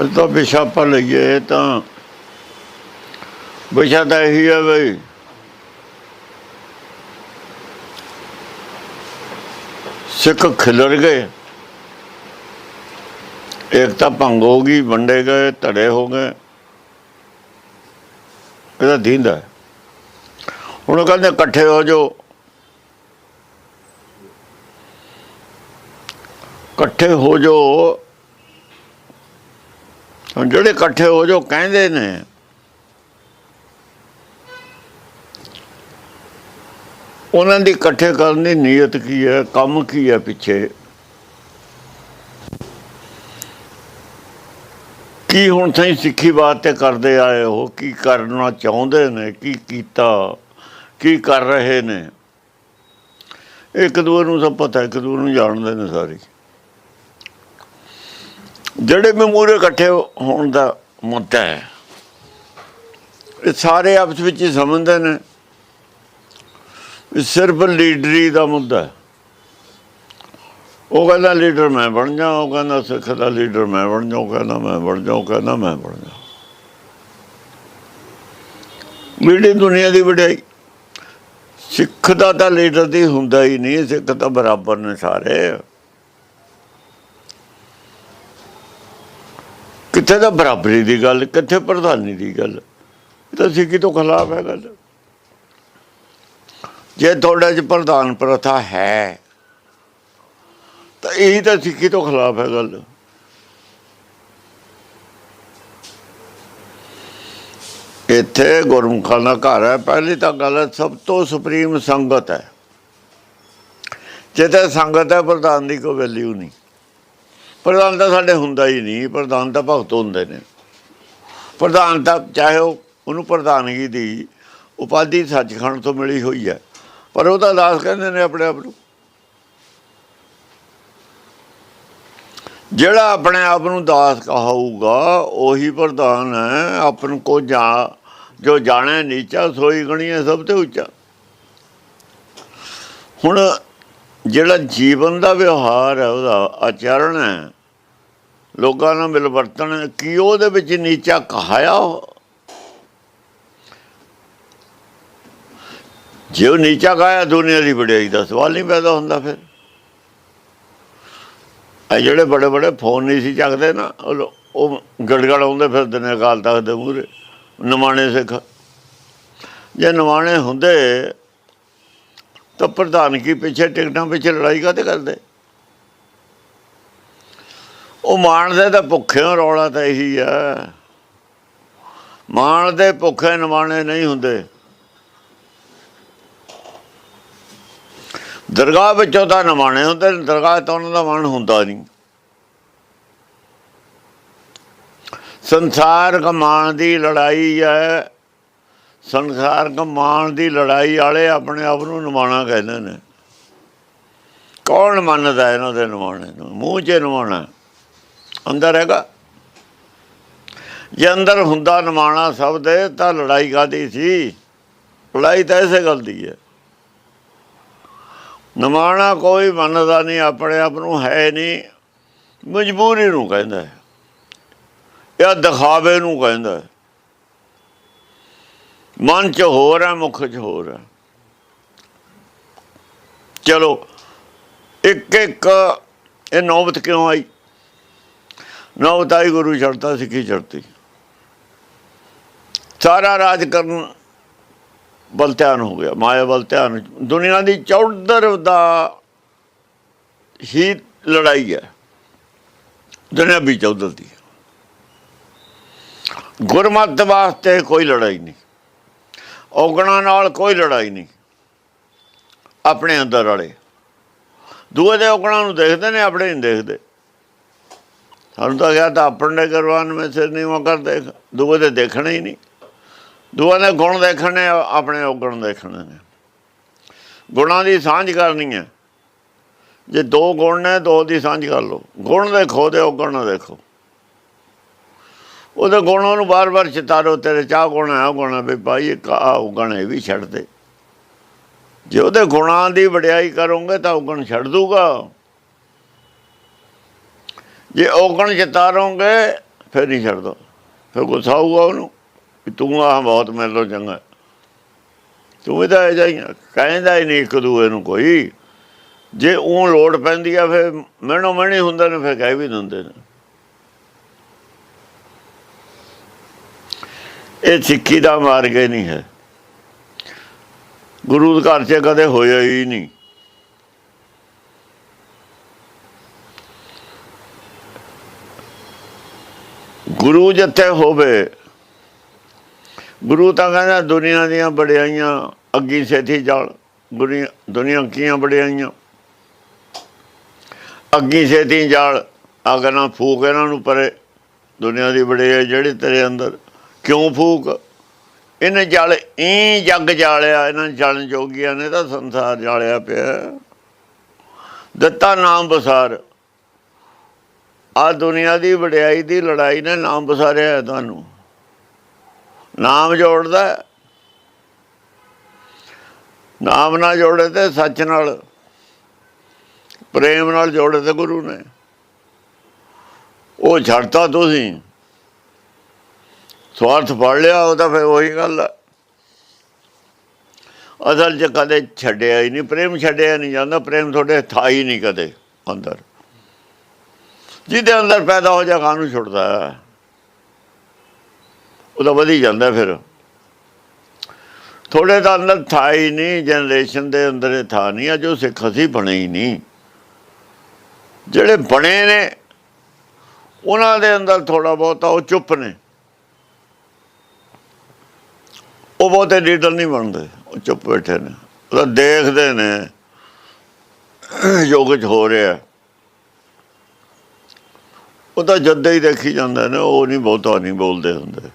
ਅੱਜ ਤਾਂ ਵਿਸ਼ਾ ਆਪਾਂ ਲਈਏ ਤਾਂ ਵਿਸ਼ਾ ਤਾਂ ਇਹੀ ਹੈ ਬਈ। ਸਿੱਖ ਖਿਲਰ ਗਏ। ਇੱਕ ਤਾਂ ਭੰਗ ਹੋ ਗਈ, ਵੰਡੇ ਗਏ, ਧੜੇ ਹੋ ਗਏ। ਇਹਦਾ ਦੀਂਦਾ ਹੈ। ਹੁਣ ਕਹਿੰਦੇ ਇਕੱਠੇ ਹੋ ਜੋ ਇਕੱਠੇ ਹੋ ਜੋ ਜਿਹੜੇ ਇਕੱਠੇ ਹੋ ਜੋ ਕਹਿੰਦੇ ਨੇ। ਉਹਨਾਂ ਦੀ ਇਕੱਠੇ ਕਰਨ ਦੀ ਨੀਅਤ ਕੀ ਹੈ, ਕੰਮ ਕੀ ਹੈ ਪਿੱਛੇ? ਕੀ ਹੁਣ ਤੁਸੀਂ ਸਿੱਖੀ ਬਾਤ ਤੇ ਕਰਦੇ ਆਏ ਹੋ? ਕੀ ਕਰਨਾ ਚਾਹੁੰਦੇ ਨੇ? ਕੀ ਕੀਤਾ? ਕੀ ਕਰ ਰਹੇ ਨੇ? ਇੱਕ ਦੂਏ ਨੂੰ ਸਭ ਪਤਾ, ਇੱਕ ਦੂਏ ਨੂੰ ਜਾਣਦੇ ਨੇ ਸਾਰੇ। ਜਿਹੜੇ ਵੀ ਮੂਹਰੇ ਇਕੱਠੇ ਹੋਣ ਦਾ ਮੁੱਦਾ ਹੈ। ਇਹ ਸਾਰੇ ਆਪਸ ਵਿੱਚ ਹੀ ਸਮਝਦੇ ਨੇ। ਇਹ ਸਿਰਫ ਲੀਡਰੀ ਦਾ ਮੁੱਦਾ ਉਹ ਕਹਿੰਦਾ, ਲੀਡਰ ਮੈਂ ਬਣ ਜਾ। ਉਹ ਕਹਿੰਦਾ, ਸਿੱਖ ਦਾ ਲੀਡਰ ਮੈਂ ਬਣ ਜਾ। ਉਹ ਕਹਿੰਦਾ, ਮੈਂ ਬਣ ਜਾ। ਉਹ ਕਹਿੰਦਾ, ਮੈਂ ਬਣ ਜਾ। ਮੀਡੀ ਦੁਨੀਆ ਦੀ ਵਡਿਆਈ। ਸਿੱਖ ਦਾ ਤਾਂ ਲੀਡਰ ਦੀ ਹੁੰਦਾ ਹੀ ਨਹੀਂ। ਸਿੱਖ ਤਾਂ ਬਰਾਬਰ ਨੇ ਸਾਰੇ। ਕਿੱਥੇ ਤਾਂ ਬਰਾਬਰੀ ਦੀ ਗੱਲ, ਕਿੱਥੇ ਪ੍ਰਧਾਨੀ ਦੀ ਗੱਲ? ਇਹ ਤਾਂ ਸਿੱਖੀ ਤੋਂ ਖਿਲਾਫ ਹੈ ਗੱਲ। ਜੇ ਤੁਹਾਡੇ ਚ ਪ੍ਰਧਾਨ ਪ੍ਰਥਾ ਹੈ, ਤਾਂ ਇਹ ਤਾਂ ਸਿੱਖੀ ਤੋਂ ਖਿਲਾਫ ਹੈ ਗੱਲ। ਇੱਥੇ ਗੁਰਮੁਖਾਂ ਦਾ ਘਰ ਹੈ, ਪਹਿਲੀ ਤਾਂ ਗੱਲ ਹੈ, ਸਭ ਤੋਂ ਸੁਪਰੀਮ ਸੰਗਤ ਹੈ। ਜਿੱਥੇ ਸੰਗਤ ਹੈ, ਪ੍ਰਧਾਨ ਦੀ ਕੋਈ ਵੈਲਿਊ ਨਹੀਂ। ਪ੍ਰਧਾਨ ਤਾਂ ਸਾਡੇ ਹੁੰਦਾ ਹੀ ਨਹੀਂ, ਪ੍ਰਧਾਨ ਤਾਂ ਭਗਤ ਹੁੰਦੇ ਨੇ। ਪ੍ਰਧਾਨ ਤਾਂ ਚਾਹੇ ਉਹਨੂੰ ਪ੍ਰਧਾਨਗੀ ਦੀ, ਉਪਾਧੀ ਸੱਚਖੰਡ ਤੋਂ ਮਿਲੀ ਹੋਈ ਹੈ, ਪਰ ਉਹ ਤਾਂ ਦਾਸ ਕਹਿੰਦੇ ਨੇ ਆਪਣੇ ਆਪ ਨੂੰ। ਜਿਹੜਾ ਆਪਣੇ ਆਪ ਨੂੰ ਦਾਸ ਕਹਾਊਗਾ, ਉਹੀ ਪ੍ਰਧਾਨ ਹੈ, ਆਪਨ ਕੋ ਜਾ, ਜੋ ਜਾਣੇ ਨੀਚਾ, ਸੋਈ ਗਣੀਏ ਸਭ ਤੋਂ ਉੱਚਾ। ਹੁਣ ਜਿਹੜਾ ਜੀਵਨ ਦਾ ਵਿਵਹਾਰ ਹੈ ਉਹਦਾ ਆਚਰਣ ਹੈ ਲੋਕਾਂ ਨਾਲ ਮਿਲਵਰਤਨ ਹੈ, ਕੀ ਉਹਦੇ ਵਿੱਚ ਨੀਚਾ ਕਹਾਇਆ ਜੇ ਉਹ ਨੀਚਾ ਕਹਾਇਆ ਦੁਨੀਆ ਦੀ ਵਡਿਆਈ ਦਾ ਸਵਾਲ ਨਹੀਂ ਪੈਦਾ ਹੁੰਦਾ ਫਿਰ। ਇਹ ਜਿਹੜੇ ਬੜੇ ਬੜੇ ਫੋਨ ਨਹੀਂ ਸੀ ਚੱਕਦੇ ਨਾ ਉਹ ਲੋ- ਉਹ ਗੜਗੜ ਆਉਂਦੇ ਫਿਰਦੇ ਨੇ ਅਕਾਲ ਤਖਤ ਦੇ ਮੂਹਰੇ ਨਮਾਣੇ ਸਿੱਖ। ਜੇ ਨਮਾਣੇ ਹੁੰਦੇ ਤਾਂ ਪ੍ਰਧਾਨਗੀ ਪਿੱਛੇ ਟਿਕਟਾਂ ਪਿੱਛੇ ਲੜਾਈ ਕਾਤੇ ਕਰਦੇ? ਉਹ ਮਾਣਦੇ ਤਾਂ ਭੁੱਖਿਆਂ ਰੌਲਾ ਤਾਂ ਇਹੀ ਆ। ਮਾਣ ਦੇ ਭੁੱਖੇ ਨਵਾਣੇ ਨਹੀਂ ਹੁੰਦੇ। ਦਰਗਾਹ ਵਿੱਚੋਂ ਤਾਂ ਨਵਾਣੇ ਹੁੰਦੇ ਦਰਗਾਹ ਤੋਂ ਉਹਨਾਂ ਦਾ ਮਨ ਹੁੰਦਾ ਨਹੀਂ। ਸੰਸਾਰ ਕਮਾਣ ਦੀ ਲੜਾਈ ਹੈ। ਸੰਸਾਰ ਕਮਾਣ ਦੀ ਲੜਾਈ ਵਾਲੇ ਆਪਣੇ ਆਪ ਨੂੰ ਨਿਮਾਣਾ ਕਹਿੰਦੇ ਨੇ। ਕੌਣ ਮੰਨਦਾ ਇਹਨਾਂ ਦੇ ਨਿਮਾਣੇ ਨੂੰ? ਮੂੰਹ 'ਚ ਨਿਮਾਣਾ। ਅੰਦਰ ਹੈਗਾ। ਜੇ ਅੰਦਰ ਹੁੰਦਾ ਨਿਮਾਣਾ ਸਭ ਦੇ, ਤਾਂ ਲੜਾਈ ਕਾਦੀ ਸੀ? ਲੜਾਈ ਤਾਂ ਇਸੇ ਗੱਲ ਦੀ ਹੈ। ਨਿਮਾਣਾ ਕੋਈ ਮੰਨਦਾ ਨਹੀਂ, ਆਪਣੇ ਆਪ ਨੂੰ ਹੈ ਨਹੀਂ। ਮਜਬੂਰੀ ਨੂੰ ਕਹਿੰਦਾ ਹੈ। ਇਹ ਦਿਖਾਵੇ ਨੂੰ ਕਹਿੰਦਾ ਮਨ ਚ ਹੋਰ ਹੈ, ਮੁਖ ਚ ਹੋਰ ਹੈ। ਚਲੋ, ਇੱਕ ਇੱਕ, ਇਹ ਨੌਬਤ ਕਿਉਂ ਆਈ? ਨੌਬਤ ਆਈ, ਗੁਰੂ ਛੜਤਾ ਸਿੱਖੀ ਛੜਤੀ ਸਾਰਾ ਰਾਜ ਕਰਨ ਬਲ ਧਿਆਨ ਹੋ ਗਿਆ, ਮਾਇਆ ਬਲ ਧਿਆਨ। ਦੁਨੀਆ ਦੀ ਚੌਧਰ ਦਾ ਹੀ ਲੜਾਈ ਹੈ, ਦੁਨੀਆ ਵੀ ਚੌਧਰ ਦੀ ਗੁਰਮਤ ਵਾਸਤੇ ਕੋਈ ਲੜਾਈ ਨਹੀਂ। ਔਗਣਾ ਨਾਲ ਕੋਈ ਲੜਾਈ ਨਹੀਂ। ਆਪਣੇ ਅੰਦਰ ਵਾਲੇ। ਦੂਏ ਦੇ ਔਗਣਾ ਨੂੰ ਦੇਖਦੇ ਨੇ, ਆਪਣੇ ਨਹੀਂ ਦੇਖਦੇ। ਸਾਨੂੰ ਤਾਂ ਕਿਹਾ ਤਾਂ ਆਪਣੇ ਕਰਵਾਨ ਮੈਂ ਸਿਰ ਨਹੀਂ ਕਰ ਦੇਖ ਦੂਏ ਦੇ ਦੇਖਣੇ ਹੀ ਨਹੀਂ। ਦੂਏ ਦੇ ਗੁਣ ਦੇਖਣੇ, ਆਪਣੇ ਔਗਣ ਦੇਖਣੇ ਨੇ। ਗੁਣਾਂ ਦੀ ਸਾਂਝ ਕਰਨੀ ਹੈ। ਜੇ ਦੋ ਗੁਣ ਨੇ ਦੋ ਦੀ ਸਾਂਝ ਕਰ ਲਓ। ਗੁਣ ਦੇਖੋ ਤੇ ਔਗਣ ਨਾ ਦੇਖੋ। ਉਹਦੇ ਗੁਣ ਉਹਨੂੰ ਬਾਰ-ਬਾਰ ਚਿਤਾਰੋ ਤੇਰੇ ਚਾਹ ਗੁਣ ਹੈ ਗੁਣਾ ਵੀ ਭਾਈ ਇੱਕ ਆ ਔਗਣ ਇਹ ਵੀ ਛੱਡ ਦੇ। ਜੇ ਉਹਦੇ ਗੁਣਾਂ ਦੀ ਵਡਿਆਈ ਕਰੋਗੇ ਤਾਂ ਔਗਣ ਛੱਡ ਦੂਗਾ। ਜੇ ਔਗਣ ਚਿਤਾਰੋਗੇ ਫਿਰ ਨਹੀਂ ਛੱਡਦਾ ਫਿਰ ਗੁੱਸਾ ਆਊਗਾ ਉਹਨੂੰ, ਵੀ ਤੂੰ ਆਹ ਬਹੁਤ ਮੇਰੇ ਤੋਂ ਚੰਗਾ। ਤੂੰ ਵੀ ਤਾਂ ਇਹ ਜਾਈਆਂ ਕਹਿੰਦਾ ਹੀ ਨਹੀਂ ਇੱਕ ਦੂਏ ਨੂੰ ਕੋਈ। ਜੇ ਉਹ ਲੋੜ ਪੈਂਦੀ ਆ, ਫਿਰ ਮੈਨੋ ਮੈਨੇ ਹੁੰਦੇ ਨੇ, ਫਿਰ ਕਹਿ ਵੀ ਦਿੰਦੇ ਨੇ। ਇਹ ਸਿੱਖੀ ਦਾ ਮਾਰਗ ਹੀ ਨਹੀਂ ਹੈ। ਗੁਰੂ ਦੇ ਘਰ 'ਚ ਕਦੇ ਹੋਇਆ ਹੀ ਨਹੀਂ। ਗੁਰੂ ਜਿੱਥੇ ਹੋਵੇ, ਗੁਰੂ ਤਾਂ ਕਹਿੰਦਾ ਦੁਨੀਆ ਦੀਆਂ ਬੜਾਈਆਂ ਅੱਗੀ ਸੇਥੀ ਜਾਲ ਦੁਨੀਆ ਦੁਨੀਆ ਕੀਆਂ ਬੜਾਈਆਂ ਅੱਗੀ ਸੇਥੀ ਜਾਲ, ਅੱਗ ਨਾਲ ਫੂਕ ਇਹਨਾਂ ਨੂੰ ਪਰੇ, ਦੁਨੀਆ ਦੀ ਬੜੇ ਜਿਹੜੇ ਤੇਰੇ ਅੰਦਰ ਕਿਉਂ ਫੂਕ? ਇਹਨੇ ਜਲ ਇਹ ਜੱਗ ਜਾਲਿਆ, ਇਹਨਾਂ ਜਲਨ ਜੋਗੀਆਂ ਨੇ ਤਾਂ ਸੰਸਾਰ ਜਾਲਿਆ ਪਿਆ। ਦਿੱਤਾ ਨਾਮ ਬਸਾਰ ਆ ਦੁਨੀਆ ਦੀ ਵਡਿਆਈ ਦੀ ਲੜਾਈ ਨੇ ਨਾਮ ਬਸਾਰਿਆ ਤੁਹਾਨੂੰ। ਨਾਮ ਜੋੜਦਾ ਨਾਮ ਨਾਲ ਜੋੜੇ ਤੇ ਸੱਚ ਨਾਲ, ਪ੍ਰੇਮ ਨਾਲ ਜੋੜੇ ਤੇ ਗੁਰੂ ਨੇ। ਉਹ ਛੱਡਤਾ ਤੁਸੀਂ। ਸਵਾਰਥ ਫੜ ਲਿਆ, ਉਹ ਤਾਂ ਫਿਰ ਉਹੀ ਗੱਲ ਹੈ ਅਸਲ 'ਚ ਕਦੇ ਛੱਡਿਆ ਹੀ ਨਹੀਂ, ਪ੍ਰੇਮ ਛੱਡਿਆ ਨਹੀਂ ਜਾਂਦਾ, ਪ੍ਰੇਮ ਤੁਹਾਡੇ ਥਾ ਹੀ ਨਹੀਂ ਕਦੇ ਅੰਦਰ। ਜਿਹਦੇ ਅੰਦਰ ਪੈਦਾ ਹੋ ਜਾ ਕਾਨੂੰ ਛੁੱਟਦਾ? ਹੈ ਉਹ ਤਾਂ ਵਧੀ ਜਾਂਦਾ ਫਿਰ। ਥੋੜੇ ਤਾਂ ਅੰਦਰ ਥਾ ਹੀ ਨਹੀਂ ਜਨਰੇਸ਼ਨ ਦੇ ਅੰਦਰ ਇਹ ਥਾ ਨਹੀਂ ਅਜੋ ਸਿੱਖ ਅਸੀਂ ਬਣੇ ਹੀ ਨਹੀਂ। ਜਿਹੜੇ ਬਣੇ ਨੇ, ਉਹਨਾਂ ਦੇ ਅੰਦਰ ਥੋੜਾ ਬਹੁਤਾ ਉਹ ਚੁੱਪ ਨੇ। ਉਹ ਬਹੁਤੇ ਲੀਡਰ ਨਹੀਂ ਬਣਦੇ, ਉਹ ਚੁੱਪ ਬੈਠੇ ਨੇ। ਉਹ ਤਾਂ ਦੇਖਦੇ ਨੇ, ਜੋ ਕੁਝ ਹੋ ਰਿਹਾ। ਉਹ ਤਾਂ ਜੱਦੇ ਹੀ ਦੇਖੀ ਜਾਂਦੇ ਨੇ, ਉਹ ਨਹੀਂ ਬਹੁਤਾ ਨਹੀਂ ਬੋਲਦੇ ਹੁੰਦੇ।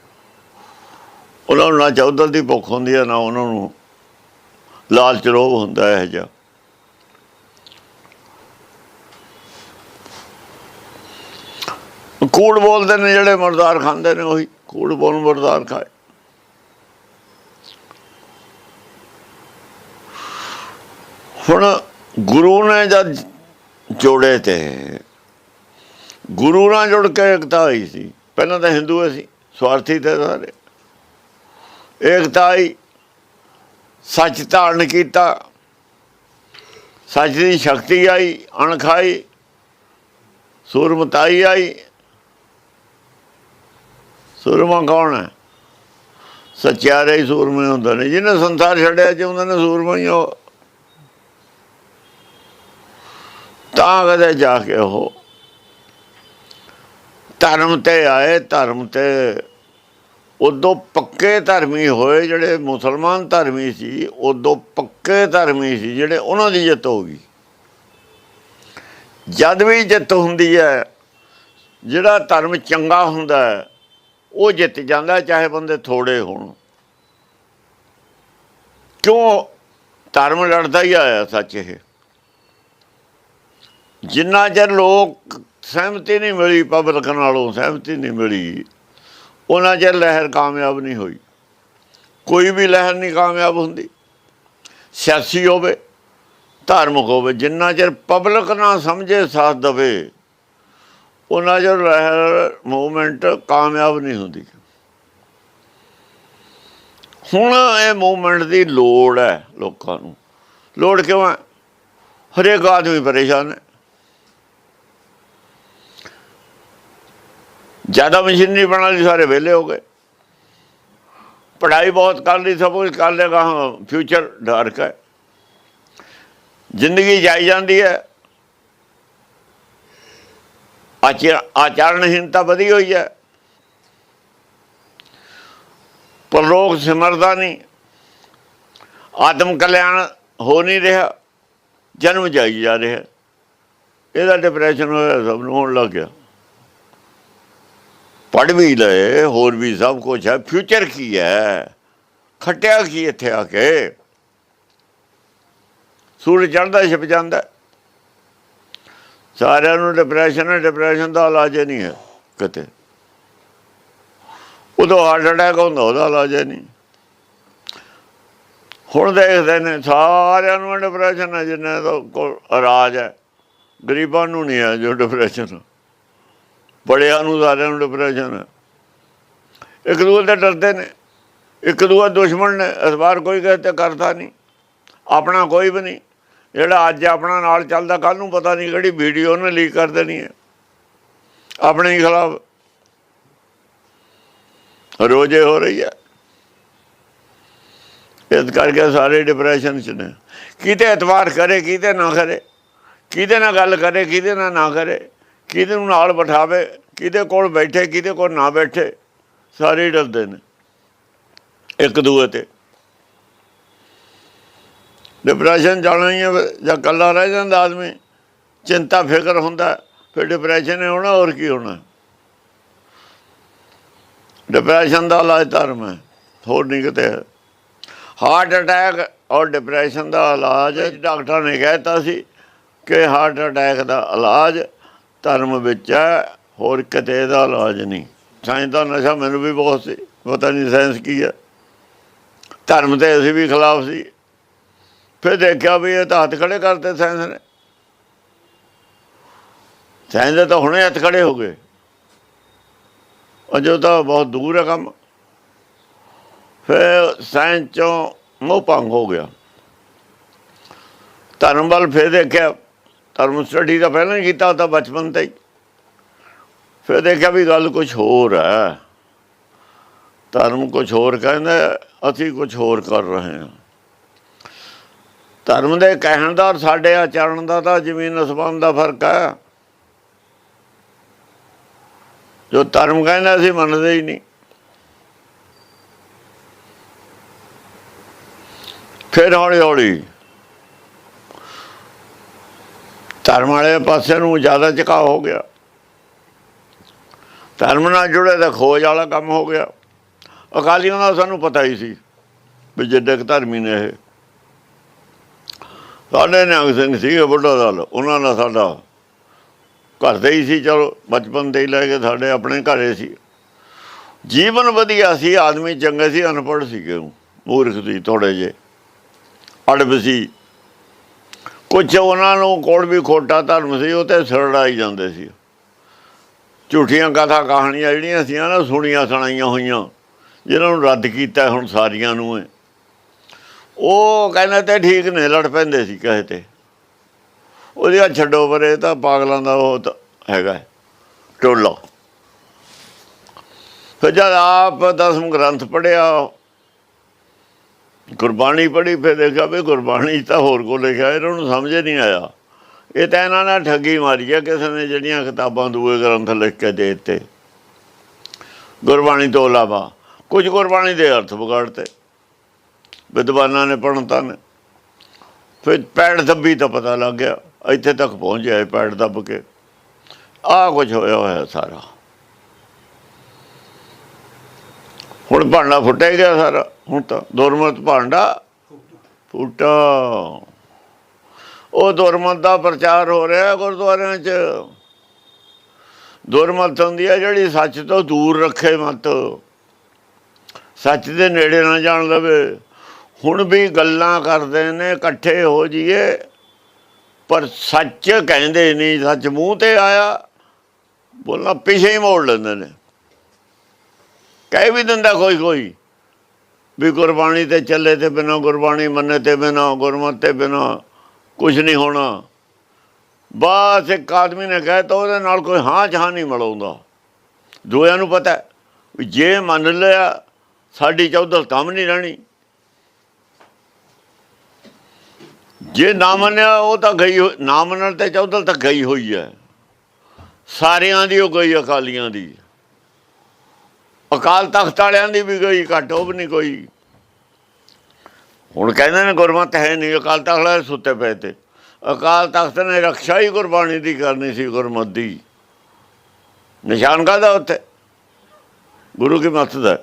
ਉਹਨਾਂ ਨੂੰ ਨਾ ਚੌਧਰ ਦੀ ਭੁੱਖ ਹੁੰਦੀ ਹੈ, ਨਾ ਉਹਨਾਂ ਨੂੰ ਲਾਲਚ ਰੋਗ ਹੁੰਦਾ ਹੈ ਜਿਹਾ। ਕੂੜ ਬੋਲਦੇ ਨੇ ਜਿਹੜੇ ਮਰਦਾਰ ਖਾਂਦੇ ਨੇ, ਉਹੀ ਕੂੜ ਬੋਲ ਮਰਦਾਰ ਖਾਏ। ਹੁਣ ਗੁਰੂ ਨੇ ਜਦ ਜੋੜੇ ਤੇ, ਗੁਰੂ ਨਾਲ ਜੁੜ ਕੇ ਇਕਤਾ ਹੋਈ ਸੀ। ਪਹਿਲਾਂ ਤਾਂ ਹਿੰਦੂ ਸੀ, ਸਵਾਰਥੀ ਤੇ ਸਾਰੇ। ਏਕਤਾ ਹੀ ਸੱਚ ਧਾਰਨ ਕੀਤਾ। ਸੱਚ ਦੀ ਸ਼ਕਤੀ ਆਈ ਅਣਖਾਈ ਸੂਰਮਤਾਈ ਆਈ। ਸੂਰਮਾ ਕੌਣ ਹੈ? ਸੱਚਿਆਰੇ ਹੀ ਸੂਰਮੇ ਹੁੰਦੇ ਨੇ। ਜਿਹਨੇ ਸੰਸਾਰ ਛੱਡਿਆ ਚ ਉਹਨਾਂ ਨੇ ਸੂਰਮਾ ਹੀ ਉਹ। ਤਾਂ ਕਦੇ ਜਾ ਕੇ ਉਹ। ਧਰਮ ਤੇ ਆਏ, ਧਰਮ ਤੇ ਉਦੋਂ ਪੱਕੇ ਧਰਮੀ ਹੋਏ ਜਿਹੜੇ ਮੁਸਲਮਾਨ ਧਰਮੀ ਸੀ, ਉਦੋਂ ਪੱਕੇ ਧਰਮੀ ਸੀ ਜਿਹੜੇ ਉਹਨਾਂ ਦੀ ਜਿੱਤ ਹੋ ਗਈ। ਜਦ ਵੀ ਜਿੱਤ ਹੁੰਦੀ ਹੈ, ਜਿਹੜਾ ਧਰਮ ਚੰਗਾ ਹੁੰਦਾ ਉਹ ਜਿੱਤ ਜਾਂਦਾ ਚਾਹੇ ਬੰਦੇ ਥੋੜੇ ਹੋਣ। ਕਿਉਂ ਧਰਮ ਲੜਦਾ ਹੀ ਆਇਆ ਸੱਚ ਇਹ? ਜਿੰਨਾ ਚਿਰ ਲੋਕ ਸਹਿਮਤੀ ਨਹੀਂ ਮਿਲੀ ਪਬਲਿਕ ਨਾਲੋਂ ਸਹਿਮਤੀ ਨਹੀਂ ਮਿਲੀ, ਉਹਨਾਂ ਚਿਰ ਲਹਿਰ ਕਾਮਯਾਬ ਨਹੀਂ ਹੋਈ। ਕੋਈ ਵੀ ਲਹਿਰ ਨਹੀਂ ਕਾਮਯਾਬ ਹੁੰਦੀ। ਸਿਆਸੀ ਹੋਵੇ, ਧਾਰਮਿਕ ਹੋਵੇ, ਜਿੰਨਾ ਚਿਰ ਪਬਲਿਕ ਨਾ ਸਮਝੇ, ਸਾਥ ਦਵੇ, ਉਹਨਾਂ ਚਿਰ ਲਹਿਰ ਮੂਵਮੈਂਟ ਕਾਮਯਾਬ ਨਹੀਂ ਹੁੰਦੀ। ਹੁਣ ਇਹ ਮੂਵਮੈਂਟ ਦੀ ਲੋੜ ਹੈ ਲੋਕਾਂ ਨੂੰ। ਲੋੜ ਕਿਉਂ ਹੈ? ਹਰੇਕ ਆਦਮੀ ਪਰੇਸ਼ਾਨ ਹੈ। ਜ਼ਿਆਦਾ ਮਸ਼ੀਨਰੀ ਬਣਾ ਲਈ ਸਾਰੇ ਵਿਹਲੇ ਹੋ ਗਏ। ਪੜ੍ਹਾਈ ਬਹੁਤ ਕਰ ਲਈ, ਸਭ ਕੁਝ ਕਰ ਲੇਗਾ ਫਿਊਚਰ ਡਾਰਕ ਹੈ। ਜ਼ਿੰਦਗੀ ਜਾਈ ਜਾਂਦੀ ਹੈ। ਆਚਰ ਆਚਰਣਹੀਨਤਾ ਵਧੀ ਹੋਈ ਹੈ। ਪਰ ਲੋਕ ਸਿਮਰਦਾ ਨਹੀਂ। ਆਤਮ ਕਲਿਆਣ ਹੋ ਨਹੀਂ ਰਿਹਾ। ਜਨਮ ਜਾਈ ਜਾ ਰਿਹਾ। ਇਹਦਾ ਡਿਪਰੈਸ਼ਨ ਹੋਇਆ, ਸਭ ਨੂੰ ਹੋਣ ਲੱਗ ਗਿਆ। ਪੜ੍ਹ ਵੀ ਲਏ, ਹੋਰ ਵੀ ਸਭ ਕੁਝ ਹੈ ਫਿਊਚਰ ਕੀ ਹੈ? ਖਟਿਆ ਕੀ ਇੱਥੇ ਆ ਕੇ? ਸੂਰਜ ਚੜ੍ਹਦਾ, ਛਿਪ ਜਾਂਦਾ। ਸਾਰਿਆਂ ਨੂੰ ਡਿਪਰੈਸ਼ਨ ਹੈ ਡਿਪਰੈਸ਼ਨ ਦਾ ਇਲਾਜ ਨਹੀਂ ਹੈ ਕਿਤੇ। ਉਦੋਂ ਹਾਰਟ ਅਟੈਕ ਹੁੰਦਾ, ਉਹਦਾ ਇਲਾਜ ਨਹੀਂ। ਹੁਣ ਦੇਖਦੇ ਨੇ, ਸਾਰਿਆਂ ਨੂੰ ਡਿਪਰੈਸ਼ਨ ਹੈ ਜਿੰਨੇ ਦਾ ਕੋਲ ਰਾਜ ਹੈ। ਗਰੀਬਾਂ ਨੂੰ ਨਹੀਂ ਹੈ ਜੋ ਡਿਪਰੈਸ਼ਨ ਬੜਿਆਂ ਨੂੰ, ਸਾਰਿਆਂ ਨੂੰ ਡਿਪਰੈਸ਼ਨ ਹੈ। ਇੱਕ ਦੂਜੇ ਦੇ ਡਰਦੇ ਨੇ। ਇੱਕ ਦੂਜਾ ਦੁਸ਼ਮਣ ਨੇ। ਇਸ ਵਾਰ ਕੋਈ ਕਹੇ ਤੇ ਕਰਦਾ ਨਹੀਂ। ਆਪਣਾ ਕੋਈ ਵੀ ਨਹੀਂ। ਜਿਹੜਾ ਅੱਜ ਆਪਣਾ ਨਾਲ ਚੱਲਦਾ ਕੱਲ ਨੂੰ ਪਤਾ ਨਹੀਂ ਕਿਹੜੀ ਵੀਡੀਓ ਉਹਨੇ ਲੀਕ ਕਰ ਦੇਣੀ ਹੈ। ਆਪਣੇ ਹੀ ਖਿਲਾਫ। ਰੋਜ਼ੇ ਹੋ ਰਹੀ ਹੈ। ਇਸ ਕਰਕੇ ਸਾਰੇ ਡਿਪਰੈਸ਼ਨ ਚ ਨੇ। ਕਿਤੇ ਐਤਵਾਰ ਕਰੇ, ਕਿਤੇ ਨਾ ਕਰੇ। ਕਿਹਦੇ ਨਾਲ ਗੱਲ ਕਰੇ ਕਿਹਦੇ ਨਾਲ ਨਾ ਕਰੇ। ਕਿਹਦੇ ਨੂੰ ਨਾਲ ਬਿਠਾਵੇ, ਕਿਹਦੇ ਕੋਲ ਬੈਠੇ, ਕਿਹਦੇ ਕੋਲ ਨਾ ਬੈਠੇ, ਸਾਰੇ ਡਰਦੇ ਨੇ। ਇੱਕ ਦੂਏ ਤੇ। ਡਿਪਰੈਸ਼ਨ ਜਾਣਾ ਹੀ ਹੈ, ਜਾਂ ਕੱਲਾ ਰਹਿ ਜਾਂਦਾ ਆਦਮੀ, ਚਿੰਤਾ, ਫਿਕਰ ਹੁੰਦਾ, ਫਿਰ ਡਿਪਰੈਸ਼ਨ ਹੀ ਹੋਣਾ, ਹੋਰ ਕੀ ਹੋਣਾ। ਡਿਪਰੈਸ਼ਨ ਦਾ ਇਲਾਜ ਧਰਮ ਹੈ, ਹੋਰ ਨਹੀਂ ਕਿਤੇ। ਹਾਰਟ ਅਟੈਕ ਔਰ ਡਿਪਰੈਸ਼ਨ ਦਾ ਇਲਾਜ, ਡਾਕਟਰ ਨੇ ਕਹਿਤਾ ਸੀ ਕਿ ਹਾਰਟ ਅਟੈਕ ਦਾ ਇਲਾਜ ਧਰਮ ਵਿੱਚ ਹੈ, ਹੋਰ ਕਿਤੇ ਦਾ ਇਲਾਜ ਨਹੀਂ। ਸਾਇੰਸ ਦਾ ਨਸ਼ਾ ਮੈਨੂੰ ਵੀ ਬਹੁਤ ਸੀ, ਪਤਾ ਨਹੀਂ ਸਾਇੰਸ ਕੀ ਹੈ। ਧਰਮ ਤੇ ਅਸੀਂ ਵੀ ਖਿਲਾਫ ਸੀ। ਫਿਰ ਦੇਖਿਆ ਵੀ ਇਹ ਤਾਂ ਹੱਥ ਖੜੇ ਕਰਤੇ ਸਾਇੰਸ ਨੇ। ਸਾਇੰਸ ਦੇ ਤਾਂ ਹੁਣੇ ਹੱਥ ਖੜੇ ਹੋ ਗਏ। ਅਜੋ ਤਾਂ ਬਹੁਤ ਦੂਰ ਹੈ ਕੰਮ। ਫਿਰ ਸਾਇੰਸ ਚੋਂ ਮੋਹ ਭੰਗ ਹੋ ਗਿਆ। ਧਰਮ ਵੱਲ ਫਿਰ ਦੇਖਿਆ। ਧਰਮ ਸਟੱਡੀ ਤਾਂ ਪਹਿਲਾਂ ਹੀ ਕੀਤਾ ਤਾਂ ਬਚਪਨ 'ਤੇ ਹੀ। ਫਿਰ ਦੇਖਿਆ ਵੀ ਗੱਲ ਕੁਝ ਹੋਰ ਹੈ। ਧਰਮ ਕੁਝ ਹੋਰ ਕਹਿੰਦਾ, ਅਸੀਂ ਕੁਝ ਹੋਰ ਕਰ ਰਹੇ ਹਾਂ। ਧਰਮ ਦੇ ਕਹਿਣ ਦਾ ਔਰ ਸਾਡੇ ਆਚਰਣ ਦਾ ਤਾਂ ਜ਼ਮੀਨ ਅਸਮਾਨ ਦਾ ਫ਼ਰਕ ਹੈ। ਜੋ ਧਰਮ ਕਹਿੰਦਾ, ਅਸੀਂ ਮੰਨਦੇ ਹੀ ਨਹੀਂ। ਫਿਰ ਹੌਲੀ ਹੌਲੀ ਧਰਮ ਵਾਲੇ ਪਾਸੇ ਨੂੰ ਜ਼ਿਆਦਾ ਝੁਕਾਅ ਹੋ ਗਿਆ। ਧਰਮ ਨਾਲ ਜੁੜੇ ਤਾਂ ਖੋਜ ਵਾਲਾ ਕੰਮ ਹੋ ਗਿਆ। ਅਕਾਲੀਆਂ ਦਾ ਸਾਨੂੰ ਪਤਾ ਹੀ ਸੀ ਵੀ ਜਿੱਡੇ ਕੁ ਧਰਮੀ ਨੇ ਇਹ। ਸਾਡੇ ਨਿਹੰਗ ਸਿੰਘ ਸੀਗੇ ਬੁੱਢਾ ਦਲ ਉਹਨਾਂ ਨਾਲ ਸਾਡਾ ਘਰ ਦੇ ਹੀ ਸੀ ਚਲੋ ਬਚਪਨ ਦੇ ਹੀ ਲੈ ਕੇ ਸਾਡੇ ਆਪਣੇ ਘਰੇ ਸੀ। ਜੀਵਨ ਵਧੀਆ ਸੀ ਆਦਮੀ ਚੰਗੇ ਸੀ ਅਨਪੜ੍ਹ ਸੀਗੇ ਉਹ, ਮੂਰਖ ਸੀ ਥੋੜੇ ਜੇ ਅੜਬ ਸੀ। ਕੁਝ ਉਹਨਾਂ ਨੂੰ ਕੋਲ ਵੀ ਖੋਟਾ ਧਰਮ ਸੀ, ਉਹ ਤੇ ਸਰੜਾਈ ਜਾਂਦੇ ਸੀ। ਝੂਠੀਆਂ ਕਥਾ ਕਹਾਣੀਆਂ ਜਿਹੜੀਆਂ ਸੀ ਨਾ, ਸੁਣੀਆਂ ਸੁਣਾਈਆਂ ਹੋਈਆਂ ਜਿਹਨਾਂ ਨੂੰ ਰੱਦ ਕੀਤਾ ਹੁਣ ਸਾਰੀਆਂ ਨੂੰ ਉਹ ਕਹਿੰਦੇ ਤੇ ਠੀਕ ਨੇ, ਲੜ ਪੈਂਦੇ ਸੀ ਕਹੇ ਤੇ। ਉਹਦੇ ਆ ਛੱਡੋ ਪਰੇ ਤਾਂ ਪਾਗਲਾਂ ਦਾ ਉਹ ਤਾਂ ਹੈਗਾ ਟੋਲਾ। ਫਿਰ ਜਦ ਆਪ ਦਸਮ ਗ੍ਰੰਥ ਪੜਿਆ ਗੁਰਬਾਣੀ ਪੜ੍ਹੀ, ਫਿਰ ਦੇਖਿਆ ਵੀ ਗੁਰਬਾਣੀ 'ਚ ਤਾਂ ਹੋਰ ਕੋ ਲਿਖਿਆ, ਇਹਨਾਂ ਨੂੰ ਸਮਝ ਨਹੀਂ ਆਇਆ। ਇਹ ਤਾਂ ਇਹਨਾਂ ਨੇ ਠੱਗੀ ਮਾਰੀ ਆ, ਕਿਸੇ ਨੇ ਜਿਹੜੀਆਂ ਕਿਤਾਬਾਂ ਦੂਏ ਗ੍ਰੰਥ ਲਿਖ ਕੇ ਦੇ ਦਿੱਤੇ। ਗੁਰਬਾਣੀ ਤੋਂ ਇਲਾਵਾ ਕੁਝ ਗੁਰਬਾਣੀ ਦੇ ਅਰਥ ਵਿਗਾੜਤੇ। ਵਿਦਵਾਨਾਂ ਨੇ ਪੜ੍ਹਨਤਾ ਨੇ। ਫਿਰ ਪੈੜ ਦੱਬੀ ਤਾਂ ਪਤਾ ਲੱਗ ਗਿਆ, ਇੱਥੇ ਤੱਕ ਪਹੁੰਚ ਜਾਏ ਪੈੜ ਦੱਬ ਕੇ। ਆਹ ਕੁਝ ਹੋਇਆ ਹੋਇਆ ਸਾਰਾ। ਹੁਣ ਭਾਂਡਾ ਫੁੱਟਿਆ ਹੀ ਗਿਆ ਸਾਰਾ, ਹੁਣ ਤਾਂ ਦੁਰਮਤ ਭਾਂਡਾ ਫੁੱਟਾ। ਉਹ ਦੁਰਮਤ ਦਾ ਪ੍ਰਚਾਰ ਹੋ ਰਿਹਾ ਗੁਰਦੁਆਰਿਆਂ 'ਚ। ਦੁਰਮਤ ਹੁੰਦੀ ਹੈ ਜਿਹੜੀ ਸੱਚ ਤੋਂ ਦੂਰ ਰੱਖੇ ਮਤ। ਸੱਚ ਦੇ ਨੇੜੇ ਨਾ ਜਾਣ ਲਵੇ ਹੁਣ ਵੀ ਗੱਲਾਂ ਕਰਦੇ ਨੇ, ਇਕੱਠੇ ਹੋ ਜਾਈਏ। ਪਰ ਸੱਚ ਕਹਿੰਦੇ ਨਹੀਂ, ਸੱਚ ਮੂੰਹ ਤੇ ਆਇਆ। ਬੋਲਣਾ ਪਿੱਛੇ ਹੀ ਮੋੜ ਲੈਂਦੇ ਨੇ। ਕਹਿ ਵੀ ਦਿੰਦਾ ਕੋਈ ਕੋਈ। ਵੀ ਗੁਰਬਾਣੀ ਤੇ ਚੱਲੇ ਤੇ ਬਿਨਾ, ਗੁਰਬਾਣੀ ਮੰਨੇ ਤੇ ਬਿਨਾ, ਗੁਰਮਤ ਤੇ ਬਿਨਾ ਕੁਝ ਨਹੀਂ ਹੋਣਾ। ਬਸ ਇੱਕ ਆਦਮੀ ਨੇ ਕਹਿ ਤਾ ਉਹਦੇ ਨਾਲ ਕੋਈ ਹਾਂ ਚਾਹ ਨਹੀਂ ਮਲਾਉਂਦਾ। ਦੋਆਂ ਨੂੰ ਪਤਾ ਵੀ ਜੇ ਮੰਨ ਲਿਆ, ਸਾਡੀ ਚੌਧਰ ਕੰਮ ਨਹੀਂ ਰਹਿਣੀ। ਜੇ ਨਾ ਮੰਨਿਆ, ਉਹ ਤਾਂ ਗਈ ਹੋਈ- ਨਾ ਮੰਨਣ ਤੇ ਚੌਧਰ ਤਾਂ ਗਈ ਹੋਈ ਹੈ। ਸਾਰਿਆਂ ਦੀ ਉਹ ਗਈ, ਅਕਾਲੀਆਂ ਦੀ। ਅਕਾਲ ਤਖਤ ਵਾਲਿਆਂ ਦੀ ਵੀ ਕੋਈ ਘੱਟ ਉਹ ਵੀ ਨਹੀਂ ਕੋਈ। ਹੁਣ ਕਹਿੰਦੇ ਨੇ ਗੁਰਮਤ ਹੈ ਨਹੀਂ, ਅਕਾਲ ਤਖਤ ਵਾਲੇ ਸੁੱਤੇ ਪਏ ਤੇ। ਅਕਾਲ ਤਖਤ ਨੇ ਰੱਖਿਆ ਹੀ ਗੁਰਬਾਣੀ ਦੀ, ਕਰਨੀ ਸੀ ਗੁਰਮਤ ਦੀ। ਨਿਸ਼ਾਨ ਕਾਹਦਾ ਉੱਥੇ? ਗੁਰੂ ਕੀ ਮੱਤ ਦਾ?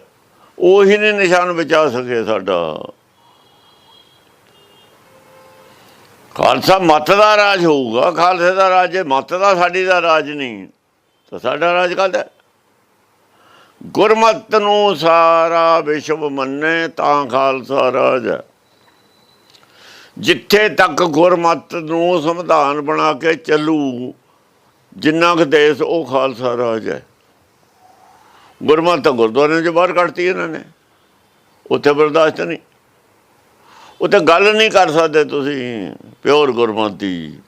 ਉਹੀ ਨੇ ਨਿਸ਼ਾਨ ਬਚਾ ਸਕੇ ਸਾਡਾ। ਖਾਲਸਾ ਮੱਤ ਦਾ ਰਾਜ ਹੋਊਗਾ, ਖਾਲਸੇ ਦਾ ਰਾਜ ਹੈ ਮੱਤ ਦਾ ਸਾਡੀ ਦਾ ਰਾਜ ਨਹੀਂ, ਤਾਂ ਸਾਡਾ ਰਾਜ ਕਾਹਦਾ? ਗੁਰਮਤ ਨੂੰ ਸਾਰਾ ਵਿਸ਼ਵ ਮੰਨੇ ਤਾਂ ਖਾਲਸਾ ਰਾਜ ਹੈ। ਜਿੱਥੇ ਤੱਕ ਗੁਰਮਤ ਨੂੰ ਸੰਵਿਧਾਨ ਬਣਾ ਕੇ ਚੱਲੂ, ਜਿੰਨਾ ਕੁ ਦੇਸ਼ ਉਹ ਖਾਲਸਾ ਰਾਜ ਹੈ। ਗੁਰਮਤਿ ਤਾਂ ਗੁਰਦੁਆਰਿਆਂ 'ਚ ਬਾਹਰ ਕੱਢਤੀ ਇਹਨਾਂ ਨੇ। ਉੱਥੇ ਬਰਦਾਸ਼ਤ ਨਹੀਂ। ਉੱਥੇ ਗੱਲ ਨਹੀਂ ਕਰ ਸਕਦੇ ਤੁਸੀਂ, ਪਿਓਰ ਗੁਰਮਤ ਦੀ।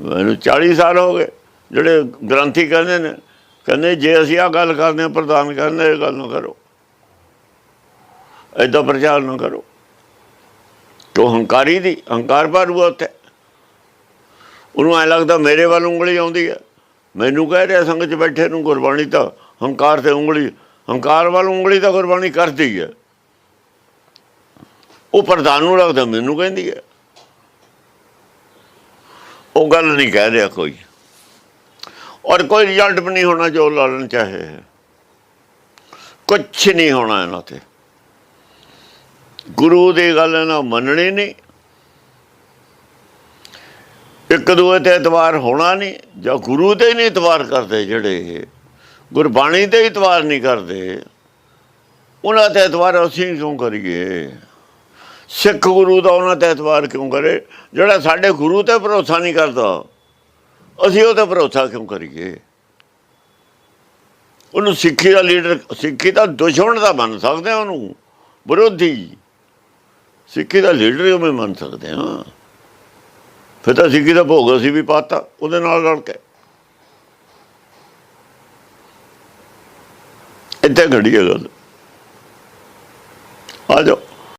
ਮੈਨੂੰ 40 ਸਾਲ ਹੋ ਗਏ, ਜਿਹੜੇ ਗ੍ਰੰਥੀ ਕਹਿੰਦੇ ਨੇ ਕਹਿੰਦੇ ਜੇ ਅਸੀਂ ਆ ਗੱਲ ਕਰਦੇ ਹਾਂ ਪ੍ਰਧਾਨ ਕਹਿੰਦੇ ਇਹ ਗੱਲ ਨਾ ਕਰੋ। ਐਦਾਂ ਪ੍ਰਚਾਰ ਨਾ ਕਰੋ। ਤੋ ਹੰਕਾਰੀ ਦੀ, ਹੰਕਾਰ ਭਰੂਆ ਉੱਥੇ। ਉਹਨੂੰ ਐ ਲੱਗਦਾ ਮੇਰੇ ਵੱਲ ਉਂਗਲੀ ਆਉਂਦੀ ਹੈ ਮੈਨੂੰ ਕਹਿ ਰਿਹਾ ਸੰਗਤ 'ਚ ਬੈਠੇ ਨੂੰ ਗੁਰਬਾਣੀ ਤਾਂ ਹੰਕਾਰ ਤੇ ਉਂਗਲੀ, ਹੰਕਾਰ ਵੱਲ ਉਂਗਲੀ ਤਾਂ ਗੁਰਬਾਣੀ ਕਰਦੀ ਹੈ ਉਹ ਪ੍ਰਧਾਨ ਨੂੰ ਲੱਗਦਾ ਮੈਨੂੰ ਕਹਿੰਦੀ ਹੈ ਉਹ ਗੱਲ ਨਹੀਂ ਕਹਿ ਰਿਹਾ ਕੋਈ। ਔਰ ਕੋਈ ਰਿਜ਼ਲਟ ਵੀ ਨਹੀਂ ਹੋਣਾ ਜੋ ਲਾਲਣ ਚਾਹੇ। ਕੁਛ ਨਹੀਂ ਹੋਣਾ ਇਹਨਾਂ ਤੇ। ਗੁਰੂ ਦੀ ਗੱਲ ਨਾ ਮੰਨਣੀ ਨਹੀਂ। ਇੱਕ ਦੂਏ ਤੇ ਇਤਵਾਰ ਹੋਣਾ ਨਹੀਂ, ਜਾਂ ਗੁਰੂ ਤੇ ਨਹੀਂ ਇਤਵਾਰ ਕਰਦੇ ਜਿਹੜੇ ਗੁਰਬਾਣੀ ਤੇ ਇਤਵਾਰ ਨਹੀਂ ਕਰਦੇ। ਉਹਨਾਂ ਤੇ ਇਤਵਾਰ ਅਸੀਂ ਕਿਉਂ ਕਰੀਏ? ਸਿੱਖ ਗੁਰੂ ਦਾ ਉਹਨਾਂ ਤੇ ਇਤਵਾਰ ਕਿਉਂ ਕਰੇ? ਜਿਹੜਾ ਸਾਡੇ ਗੁਰੂ ਤੇ ਭਰੋਸਾ ਨਹੀਂ ਕਰਦਾ। ਅਸੀਂ ਉਹ ਤੇ ਭਰੋਸਾ ਕਿਉਂ ਕਰੀਏ? ਉਹਨੂੰ ਸਿੱਖੀ ਦਾ ਲੀਡਰ ਸਿੱਖੀ ਦਾ ਦੁਸ਼ਮਣ ਦਾ ਮੰਨ ਸਕਦੇ ਆ ਉਹਨੂੰ, ਵਿਰੋਧੀ। ਸਿੱਖੀ ਦਾ ਲੀਡਰ ਹੀ ਉਵੇਂ ਮੰਨ ਸਕਦੇ ਹਾਂ ਫਿਰ ਤਾਂ ਸਿੱਖੀ ਦਾ ਭੋਗ ਅਸੀਂ ਵੀ ਪਾਤਾ, ਉਹਦੇ ਨਾਲ ਰਲ ਕੇ। ਇੱਥੇ ਘੜੀ ਹੈ ਗੱਲ। ਆ ਜਾਓ।